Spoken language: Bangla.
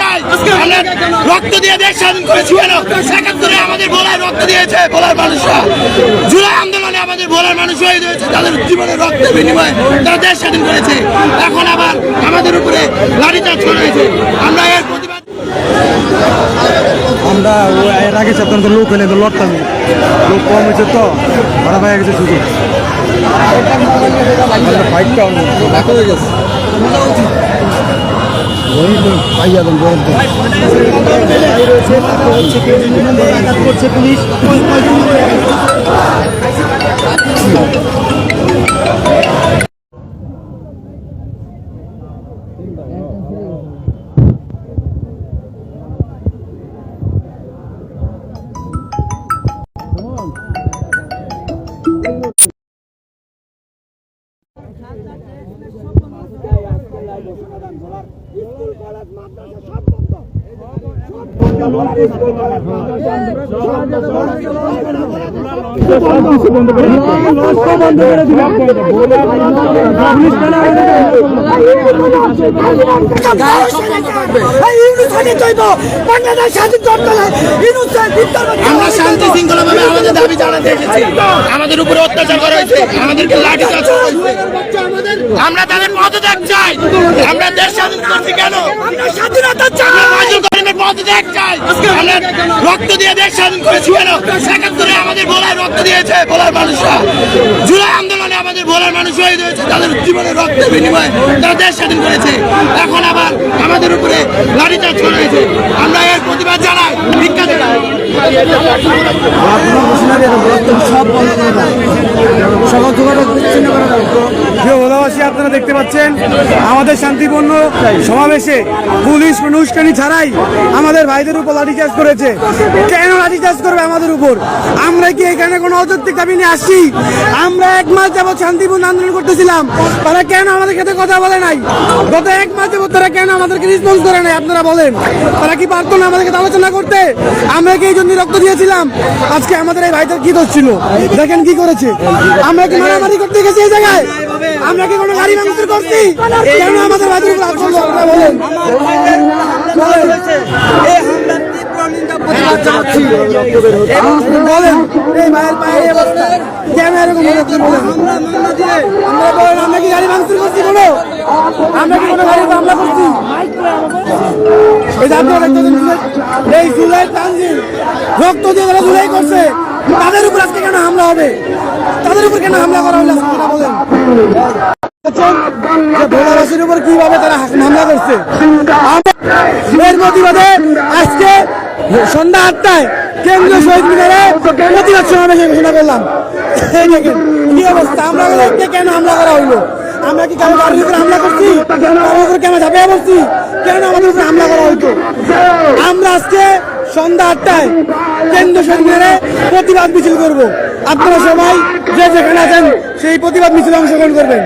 চাই। রক্ত দিয়ে দেশ স্বাধীন করেছি কেন? একাত্তরে আমাদের রক্ত দিয়েছে ভোলার মানুষরা। জুলাই আন্দোলনে আমাদের ভোলার মানুষ শহীদ হয়েছে তাদের জীবনের রক্তের বিনিময়ে তারা দেশ স্বাধীন করেছে। এখন আবার আমাদের উপরে লাঠিচার্জ করা হয়েছে। আমরা এর প্রতিবাদ আমরা এর আগে লোক এনে তো লড়তাম। লোক কম হয়েছে তো ভাড়া পাই গেছে শুধু ফাইটটা হয়ে গেছে। পুলিশ। প্রদান করার স্কুল কলেজ মাদ্রাসা সব বন্ধ। আমরা শান্তি শৃঙ্খলা ভাবে আমাদের দাবি জানাতে এসেছি। আমাদের উপরে অত্যাচার করা হয়েছে, আমাদেরকে লাঠি হয়েছে। আমরা তাদের পদত্যাগ চাই। আমরা দেশ স্বাধীন করছি কেন? স্বাধীনতা চাই। পদত্যাগ চাই রক্ত দিয়ে দেশ স্বাধীন করেছি কেন? একাত্তরে আমাদের ভোলায় রক্ত দিয়েছে বলার মানুষরা। জুলাই আন্দোলনে আমাদের ভোলার মানুষ শহীদ হয়েছে তাদের জীবনের রক্তের বিনিময়ে তারা দেশ স্বাধীন করেছে। এখন আবার আমাদের উপরে লাঠিচার্জ করা হয়েছে। আমরা এর প্রতিবাদ জানাই ভিক্ষা জানাই। সব বন্ধ করে দাও সকল যোগাযোগ বিচ্ছিন্ন করে দাও প্রিয় আপনারা দেখতে পাচ্ছেন আমাদের শান্তিপূর্ণ সমাবেশে পুলিশ অনুষ্ঠানি ছাড়াই আমাদের ভাইদের উপর লাঠিচার্জ করেছে। কেন লাঠিচার্জ করবে আমাদের উপর? আমরা কি এখানে কোনো অযৌক্তিক দাবি নিয়ে আসছি? আমরা এক মাস যাবৎ শান্তিপূর্ণ আন্দোলন করতেছিলাম। তারা কেন আমাদের সাথে কথা বলে নাই? গত এক মাস যাবৎ তারা কেন আমাদেরকে রেসপন্স করে নাই? আপনারা বলেন। তারা কি পারতো না আমাদের সাথে আলোচনা করতে? আমরা কি এই জন্য রক্ত দিয়েছিলাম? আজকে আমাদের এই ভাইদের কি দোষ ছিল? দেখেন কি করেছে। আমরা কি মারামারি করতে গেছি এই জায়গায়? আমরা কি কোনো গাড়ি ভাঙচুর করছি। কেন আমাদের ভাইদের উপর আক্রমণ আপনারা বলেন বলেন এই ভাইয়ের পায়ে অবস্থা। কেন এরকম হচ্ছে বলেন আমরা বলেন আমরা কি গাড়ি ভাঙচুর করছি কোনো? আমরা কি কোনো গাড়ি হামলা করছি? এই যে আপনারা দেখতেছেন এই জুলাই তানজিল রক্ত দিয়ে যারা জুলাই করছে তাদের উপর আজকে কেন হামলা হবে? তাদের উপর কেন হামলা করা হলো তারা বলেন। যে উপর কীভাবে তারা হামলা করছে? এর প্রতিবাদে আজকে সন্ধ্যা আটটায় কেন্দ্রীয় শহীদ মিনারে প্রতিবাদ সমাবেশ ঘোষণা করলাম। কি অবস্থা? আমরা কেন হামলা করা হইল? আমরা কি কারও হামলা করছি? কেন ঝাঁপিয়ে পড়ছি? কেন আমাদের উপরে হামলা করা সন্ধ্যা আটটায় কেন্দ্র সরকারে প্রতিবাদ মিছিল করব। আপনারা সবাই যে যেখানে আছেন, সেই প্রতিবাদ মিছিলে অংশগ্রহণ করবেন।